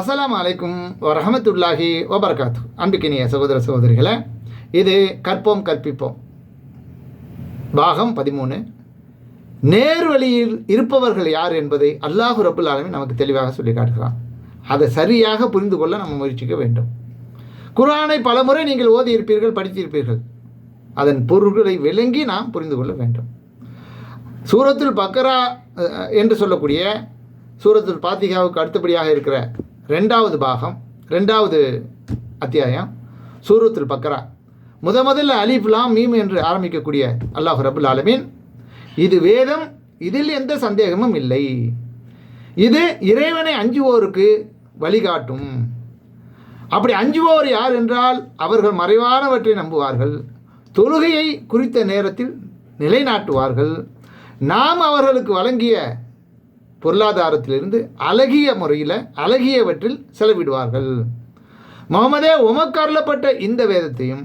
அஸ்லாம் அலைக்கும் வரஹமத்துல்லாஹி வபர்காத்து. அன்புக்கினிய சகோதர சகோதரிகளை இது கற்போம் கற்பிப்போம். பாகம் பதிமூணு. நேர்வழியில் இருப்பவர்கள் யார் என்பதை அல்லாஹு ரபுல் ஆலமி நமக்கு தெளிவாக சொல்லி காட்டுகிறான். அதை சரியாக புரிந்து கொள்ள நம்ம முயற்சிக்க வேண்டும். குரானை பலமுறை நீங்கள் ஓதி இருப்பீர்கள் படித்திருப்பீர்கள் அதன் பொருள்களை விளங்கி நாம் புரிந்து கொள்ள வேண்டும். சூரத்துல் பக்கரா என்று சொல்லக்கூடிய சூரத்துல் பாத்திகாவுக்கு அடுத்தபடியாக இருக்கிற ரெண்டாவது பாகம் ரெண்டாவது அத்தியாயம் சூரத்தில் பக்கரா. முத முதல்ல அலிஃப்லாம் மீம் என்று ஆரம்பிக்கக்கூடிய அல்லாஹ் ரபுல் ஆலமீன் இது வேதம் இதில் எந்த சந்தேகமும் இல்லை. இது இறைவனை அஞ்சுவோருக்கு வழிகாட்டும். அப்படி அஞ்சுவோர் யார் என்றால் அவர்கள் மறைவானவற்றை நம்புவார்கள். தொழுகையை குறித்த நேரத்தில் நிலைநாட்டுவார்கள். நாம் அவர்களுக்கு வழங்கிய பொருளாதாரத்திலிருந்து அழகிய முறையில் அழகியவற்றில் செலவிடுவார்கள். முகமதே உமக்கு அருளப்பட்ட இந்த வேதத்தையும்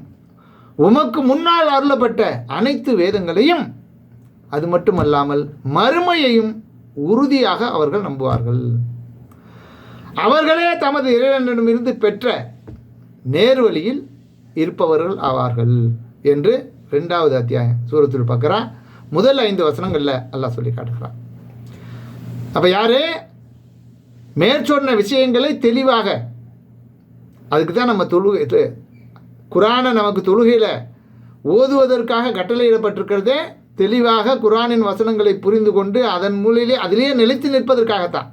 உமக்கு முன்னால் அருளப்பட்ட அனைத்து வேதங்களையும் அது மட்டுமல்லாமல் மறுமையையும் உறுதியாக அவர்கள் நம்புவார்கள். அவர்களே தமது இறைவனிடமிருந்து பெற்ற நேர்வழியில் இருப்பவர்கள் ஆவார்கள் என்று ரெண்டாவது அத்தியாயம் சூரத்தில் பார்க்குறா முதல் ஐந்து வசனங்களில் அல்லாஹ் சொல்லி காட்டுகிறான். அப்போ யாரு? மேற்சொன்ன விஷயங்களை தெளிவாக. அதுக்கு தான் நம்ம தொழுகை இது- குரானை நமக்கு தொழுகையில் ஓதுவதற்காக கட்டளையிடப்பட்டிருக்கிறதே தெளிவாக குரானின் வசனங்களை புரிந்து கொண்டு அதன் மூலையிலே அதிலேயே நிலைத்து நிற்பதற்காகத்தான்.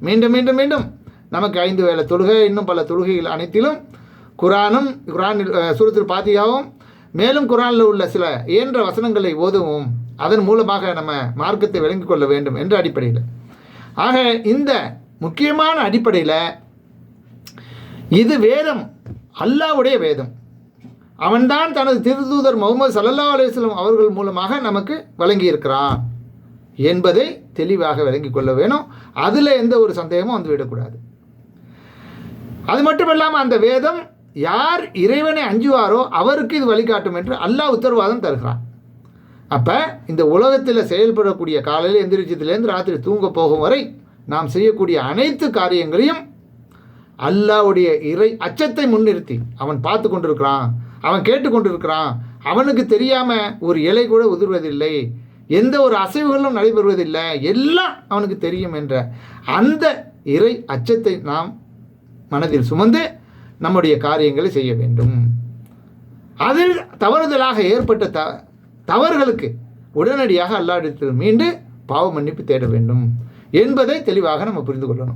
மீண்டும் மீண்டும் மீண்டும் நமக்கு ஐந்து வேளை தொழுகை இன்னும் பல தொழுகைகள் அனைத்திலும் குரானும் குரானில் சுரத்தில் பாத்தியாவும் மேலும் குரானில் உள்ள சில இயன்ற வசனங்களை ஓதுவோம். அதன் மூலமாக நம்ம மார்க்கத்தை விளங்கிக் கொள்ள வேண்டும் என்ற அடிப்படையில். ஆக இந்த முக்கியமான அடிப்படையில் இது வேதம் அல்லாவுடைய வேதம். அவன்தான் தனது திருதூதர் முகமது சல்லா அலுவலம் அவர்கள் மூலமாக நமக்கு வழங்கியிருக்கிறான் என்பதை தெளிவாக விளங்கிக் கொள்ள வேணும். அதில் எந்த ஒரு சந்தேகமும் வந்து விடக்கூடாது அது மட்டுமல்லாமல் அந்த வேதம் யார் இறைவனை அஞ்சுவாரோ அவருக்கு இது வழிகாட்டும் என்று அல்லாஹ் உத்தரவாதம் தருகிறான். அப்போ இந்த உலகத்தில் செயல்படக்கூடிய காலையில் எந்திரிச்சதுலேருந்து ராத்திரி தூங்க போகும் வரை நாம் செய்யக்கூடிய அனைத்து காரியங்களையும் அல்லாவுடைய இறை அச்சத்தை முன்னிறுத்தி அவன் பார்த்து கொண்டிருக்கிறான் அவன் கேட்டுக்கொண்டிருக்கிறான் அவனுக்கு தெரியாமல் ஒரு இலை கூட உதிர்வதில்லை. எந்த ஒரு அசைவுகளும் நடைபெறுவதில்லை. எல்லாம் அவனுக்கு தெரியும் என்ற அந்த இறை அச்சத்தை நாம் மனதில் சுமந்து நம்முடைய காரியங்களை செய்ய வேண்டும். அதில் தவறுதலாக ஏற்பட்ட த தவறுகளுக்கு உடனடியாக அல்லாடித்தில் மீண்டு பாவ மன்னிப்பு தேட வேண்டும் என்பதை தெளிவாக நம்ம புரிந்து கொள்ளணும்.